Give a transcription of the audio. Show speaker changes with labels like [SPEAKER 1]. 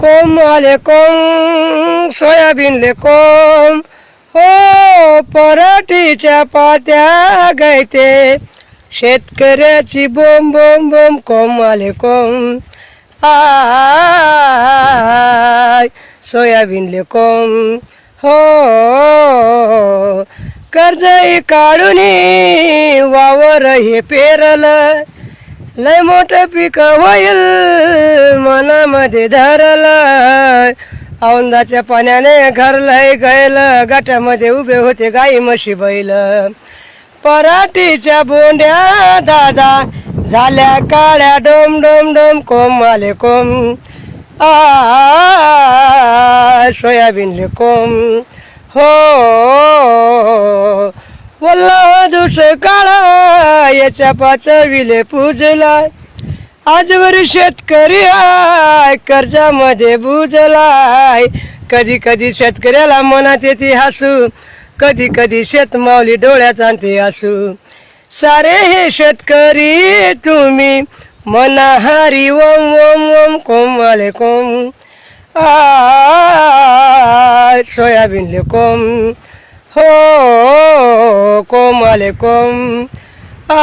[SPEAKER 1] कोम आले कोम सोयाबीनले कोम. हो पराठीच्या पात्या गायते. शेतकऱ्याची बोम बोम बोम कोम आले कोम. आय सोयाबीनले कोम. हो कर्ज काढून वावर हे पेरलं. लय मोठं पीक होईल. मनामध्ये धरलं औंदाच्या पाण्याने घर लय गयलं गाठ्यामध्ये उभे होते गाई म्हशी बैल. पराठीच्या बोंड्या दादा झाल्या काळ्या. डोम डोम डोम कोम आले कोम. आ सोयाबीनले कोम. हो वल्ला दुस काळा याच्या पाचविले पूजला आजवर शेतकरी आय कर्जामध्ये बुजलाय. कधी कधी शेतकऱ्याला मनात येते हसू कधी कधी शेतमावली डोळ्यात आणते हसू सारे हे शेतकरी तुम्ही मनाहारी ओम ओम ओम कोम आले कोम. आ सोयाबीनले कोम. हो कोम आले कोम. आ